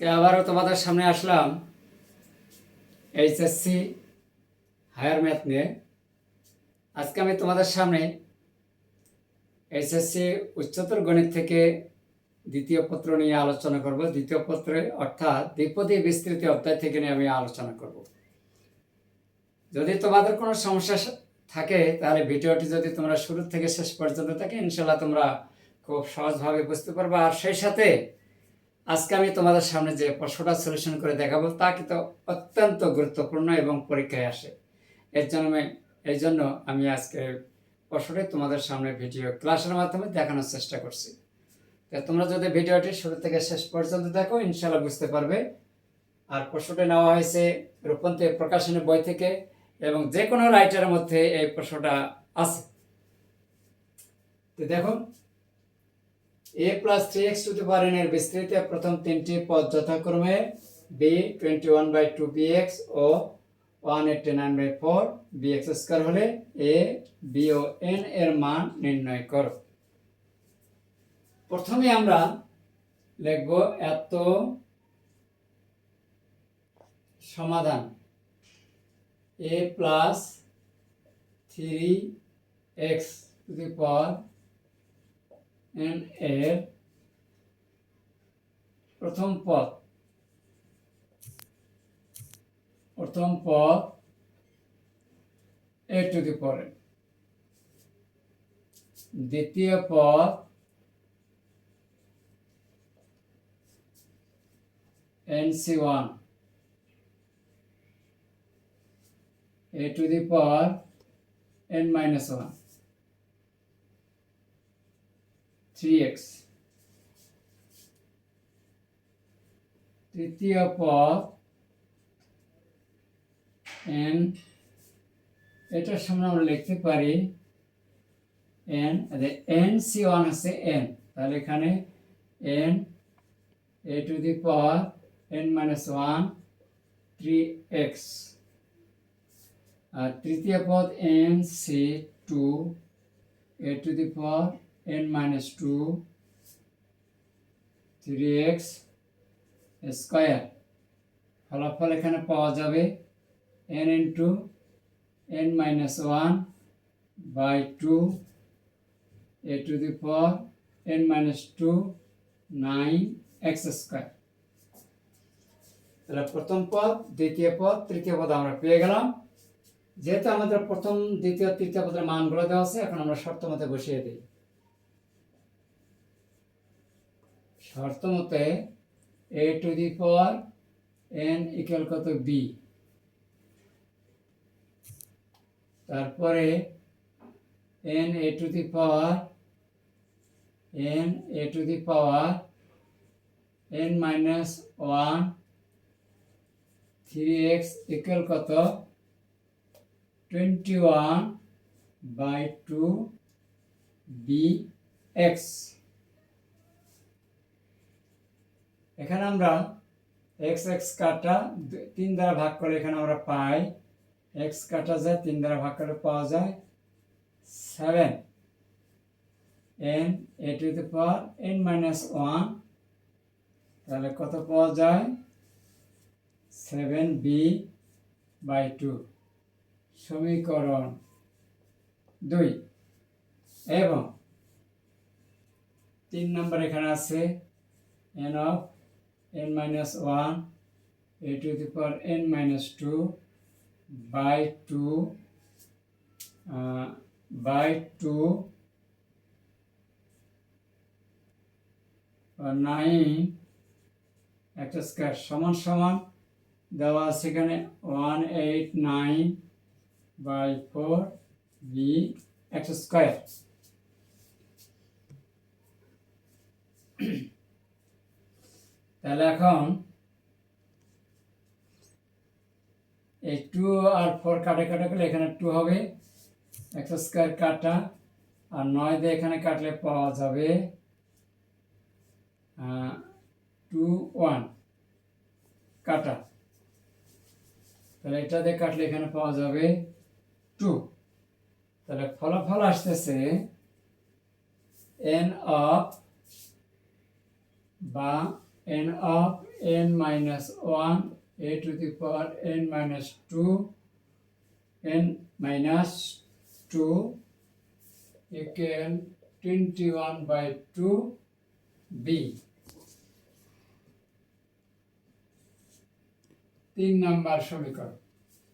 আজকে আবারও তোমাদের সামনে আসলাম এইচএসসি হায়ার ম্যাথ নিয়ে। আজকে আমি তোমাদের সামনে এইচএসসি উচ্চতর গণিত থেকে দ্বিতীয় পত্র নিয়ে আলোচনা করব। দ্বিতীয় পত্রে অর্থাৎ দ্বিপদী বিস্তৃতি অধ্যায় থেকে নিয়ে আমি আলোচনা করব। যদি তোমাদের কোনো সমস্যা থাকে, তাহলে ভিডিওটি যদি তোমরা শুরু থেকে শেষ পর্যন্ত থাকে ইনশাল্লাহ তোমরা খুব সহজভাবে বুঝতে পারবে। আর সেই সাথে আজকে আমি তোমাদের সামনে যে প্রশ্নটা সলিউশন করে দেখাবো, তা কিন্তু অত্যন্ত গুরুত্বপূর্ণ এবং পরীক্ষায় আসে। এর জন্য এই জন্য আমি আজকে প্রশ্নটি তোমাদের সামনে ভিডিও ক্লাসের মাধ্যমে দেখানোর চেষ্টা করছি। তো তোমরা যদি ভিডিওটি শুরু থেকে শেষ পর্যন্ত দেখো ইনশাল্লাহ বুঝতে পারবে। আর প্রশ্নটি নেওয়া হয়েছে রূপন্তী প্রকাশনী বই থেকে এবং যে কোনো রাইটারের মধ্যে এই প্রশ্নটা আছে। তো দেখো a plus three x to the power n এর বিস্তৃত প্রথম তিনটি পদ যথাক্রমে b twenty one by two b x O one eighty nine by four b x square হলে এ বি ও এন এর মান নির্ণয় করো। প্রথমে আমরা লিখব এত সমাধান a plus three x to the power n এর প্রথম পদ প্রথম পদ এ টু দি পাওয়ার দ্বিতীয় পদ n c one a to the power n minus one three x তৃতীয় পদ এন এটার সামনে আমরা লিখতে পারি এন এন সি ওয়ান আছে এন তাহলে এখানে n a to the power n minus one three x আর তৃতীয় পদ n c two a to the power n minus 2 3x square ফলাফল এখানে পাওয়া যাবে n into n minus one by two a to the power n minus two nine x square তাহলে প্রথম পদ, দ্বিতীয় পদ, তৃতীয় পদ আমরা পেয়ে গেলাম। যেহেতু আমাদের প্রথম, দ্বিতীয়, তৃতীয় পদের মানগুলো দেওয়া আছে, এখন আমরা শর্ত মতে বসিয়ে দিই। শর্ত মতে a to the power n equal কত বি তারপরে n a to the power n a to the power n minus one three x equal কত? Twenty one by two b x এখানে আমরা এক্স এক্স কাটা তিন দ্বারা ভাগ করলে এখানে আমরা পাই। এক্স কাটা যায়, তিন দ্বারা ভাগ করে পাওয়া যায় seven n a to the power n minus one তাহলে কত পাওয়া যায়? সেভেন বি বাই টু সমীকরণ দুই। এবং তিন নম্বর এখানে আছে n of n minus 1 a to the power n minus 2 by 2 uh, by 2 uh, 9 একটা স্কোয়ার সমান সমান দেওয়া আছে এখানে one eight nine by four b একটা স্কোয়ার তাহলে এখন এই টু আর ফোর কাটে কাটা করলে এখানে টু হবে। একশো স্কোয়ার কাটা আর নয় দিয়ে এখানে কাটলে পাওয়া যাবে টু ওয়ান কাটা। তাহলে এটা দিয়ে কাটলে এখানে পাওয়া যাবে টু তাহলে ফলাফল আসতেছে এন অফ বা n of n minus 1 a to the power n minus 2 n minus 2 equal 21 by 2 b. তিন নাম্বার সমীকরণ।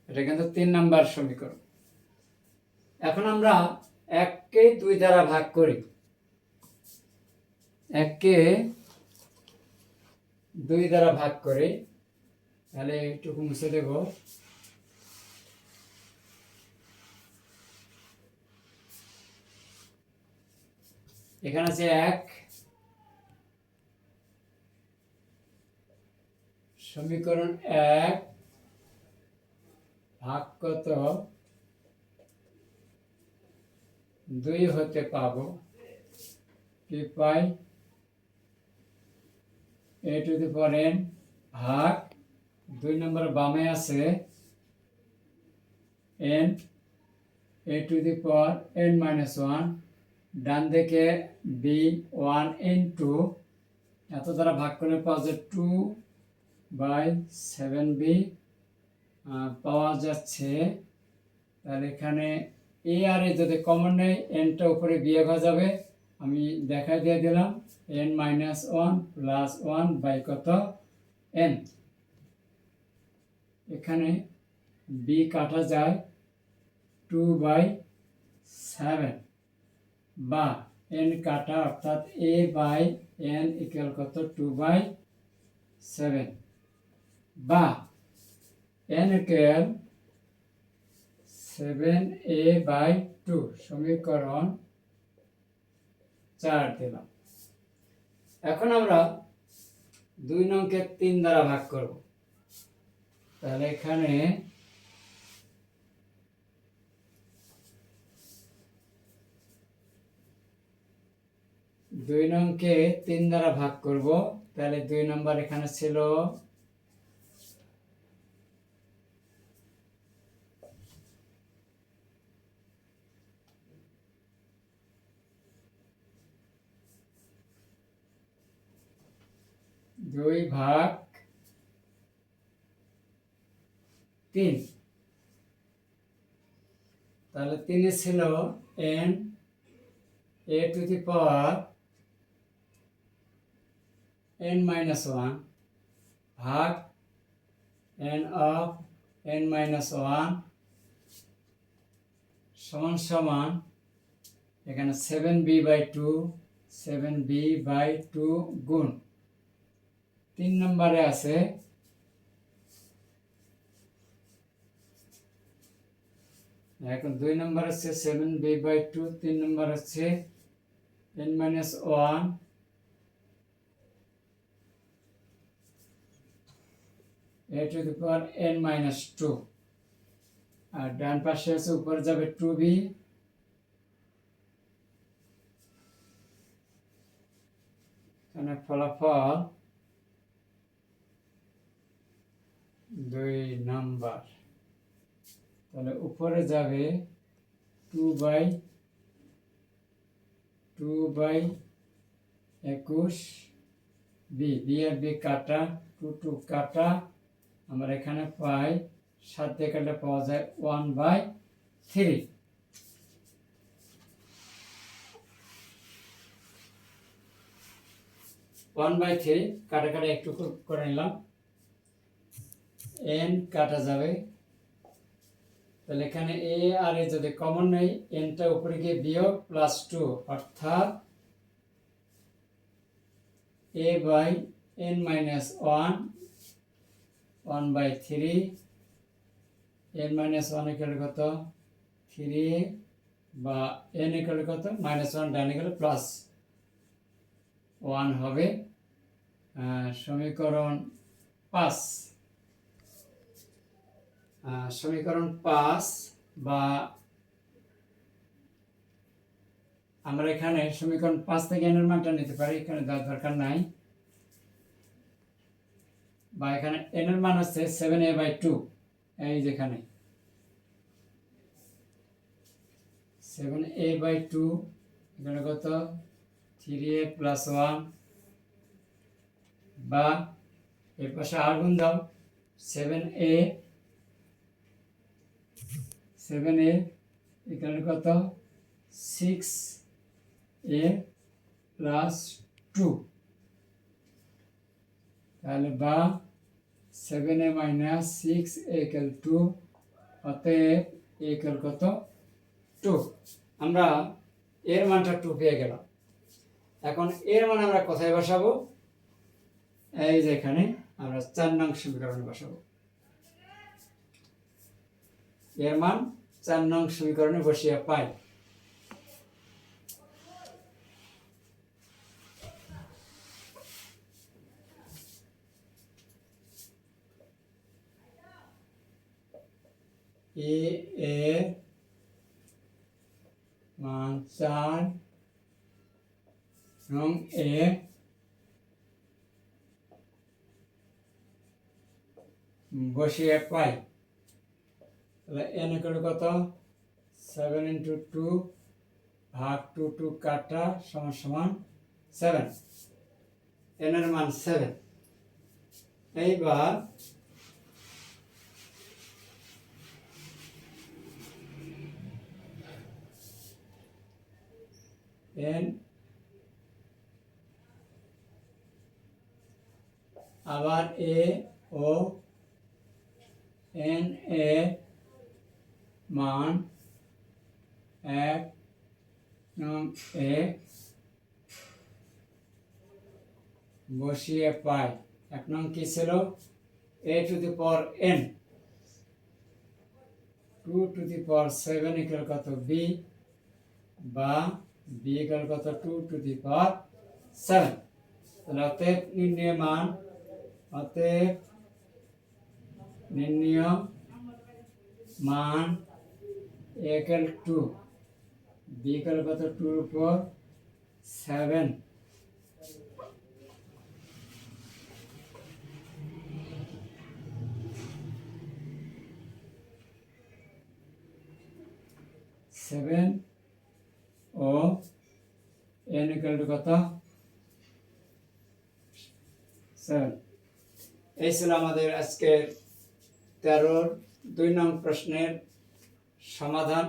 এটা কিন্তু তিন নাম্বার সমীকরণ। এখন আমরা এককে দুই দ্বারা ভাগ করি। এককে দুই দ্বারা ভাগ করে, তাহলে একটুকু মুছে দেব। এখানে আছে এক, সমীকরণ এক, ভাগ কত? দুই হতে পাবো, কি পাই? A two the power N ভাগ দুই নম্বর বামে আছে n a to the power n minus one ডান দিকে বি ওয়ান এন টু এত দ্বারা ভাগ করে পাওয়া যায় টু বাই সেভেন বি পাওয়া যাচ্ছে। তাহলে এখানে এ আর এ যদি কমন নেই এনটা উপরে বিয়োগ হয়ে যাবে। আমি দেখা দিয়ে দিলাম n minus one plus one by কত? এন এখানে বি কাটা যায় টু বাই সেভেন বা এন কাটা অর্থাৎ এ বাই এন ইকুয়াল কত? টু বাই সেভেন বা n equal seven a by two সমীকরণ চার দিলাম। এখন আমরা দুই নংকে তিন দ্বারা ভাগ করব। তাহলে এখানে দুই নংকে তিন দ্বারা ভাগ করব। তাহলে দুই নম্বর এখানে ছিল দুই ভাগ তিন। তাহলে তিনে ছিল n a to the power n minus one ভাগ n of n minus one সমান সমান এখানে seven b by two seven b by two গুণ। তিন নম্বরে আছে, এখন দুই নম্বর হচ্ছে সেভেন বি বাই টু তিন নম্বর হচ্ছে n minus one a to the power n minus two আর ডান পাশে আছে, উপরে যাবে টু বি ফলাফল দুই নাম্বার। তাহলে উপরে যাবে টু বাই টু বাই একুশ বি বি আর বি কাটা টু টু কাটা। আমরা এখানে পাই, সাত দিয়ে কাটলে পাওয়া যায় one by three one by three কাটা কাটা একটু করে নিলাম। এন কাটা যাবে। তাহলে এখানে এ আর এ যদি কমন নেই এনটা উপরে গিয়ে বিয়োগ প্লাস টু অর্থাৎ a by n minus one one by three n minus one equal কত? থ্রি বা এন ইকাল কত? মাইনাস ওয়ান ডাইনে গেলে প্লাস ওয়ান হবে। সমীকরণ পাঁচ। সমীকরণ পাঁচ বা আমরা এখানে সমীকরণ পাঁচ থেকে এনের মানটা নিতে পারি, এখানে দেওয়ার দরকার নাই। বা এখানে এনের মান হচ্ছে সেভেন এ বাই টু এই যেখানে। সেভেন এ বাই টু এখানে কত? থ্রি এ প্লাস ওয়ান বা এর পাশে আর গুণ দাও সেভেন এ সেভেন এ এখানে কত? সিক্স এ প্লাস টু তাহলে বা seven a minus six equal two অতএব একেল কত? টু আমরা এর মানটা টু পেয়ে গেলাম। এখন এর মান আমরা কোথায় বসাবো? এই যে এখানে আমরা চার নং সমীকরণে বসাবো। এর মান চার নং সমীকরণে বসিয়ে পাই এ এর মান চার এবং এ। বসিয়ে পাই তাহলে এন ইকুয়াল কত? সেভেন ইন্টু টু ভাগ টু টু কাটা সমান সমান সেভেন এন এর মান সেভেন এইবার এন আবার এ ও এন এ মান এক নং এ বসিয়ে পাই। এক নং কি ছিল? A to the power n. Two to the power seven equal কত? বি। বা বি ইকুয়াল কত? Two to the power seven. তাহলে অতএব নির্ণয় মান, অতএব নির্ণয় মান একেল টু বিকেল কত টুর উপর সেভেন সেভেন ও এন ইকুয়াল টু কত সেভেন এই ছিল আমাদের আজকের তেরোর দুই নং প্রশ্নের সমাধান।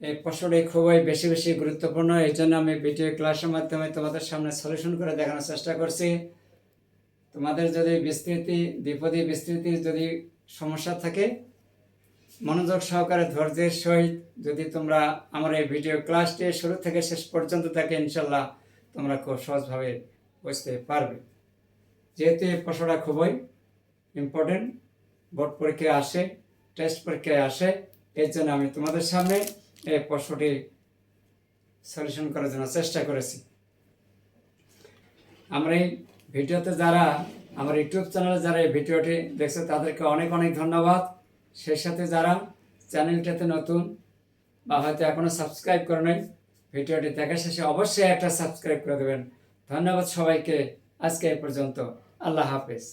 এই প্রশ্নটি খুবই বেশি বেশি গুরুত্বপূর্ণ, এই জন্য আমি ভিডিও ক্লাসের মাধ্যমে তোমাদের সামনে সলিউশন করে দেখানোর চেষ্টা করছি। তোমাদের যদি বিস্তৃতি দ্বিপদী বিস্তৃতির যদি সমস্যা থাকে, মনোযোগ সহকারে ধৈর্যের সহিত যদি তোমরা আমার এই ভিডিও ক্লাসটি শুরু থেকে শেষ পর্যন্ত থাকে ইনশাল্লাহ তোমরা খুব সহজভাবে বুঝতে পারবে। যেহেতু এই প্রশ্নটা খুবই ইম্পর্টেন্ট বোর্ড পরীক্ষায় আসে টেস্ট পরীক্ষায় আসে এর জন্য আমি তোমাদের সামনে এই প্রশ্নটি সলিউশন করার জন্য চেষ্টা করেছি। আমার এই ভিডিওতে যারা আমার ইউটিউব চ্যানেলে যারা এই ভিডিওটি দেখছে, তাদেরকে অনেক অনেক ধন্যবাদ। সেই সাথে যারা চ্যানেলটাতে নতুন বা হয়তো এখনও সাবস্ক্রাইব করে নেই, ভিডিওটি দেখা শেষে অবশ্যই একটা সাবস্ক্রাইব করে দেবেন। ধন্যবাদ সবাইকে। আজকে এই পর্যন্ত। আল্লাহ হাফেজ।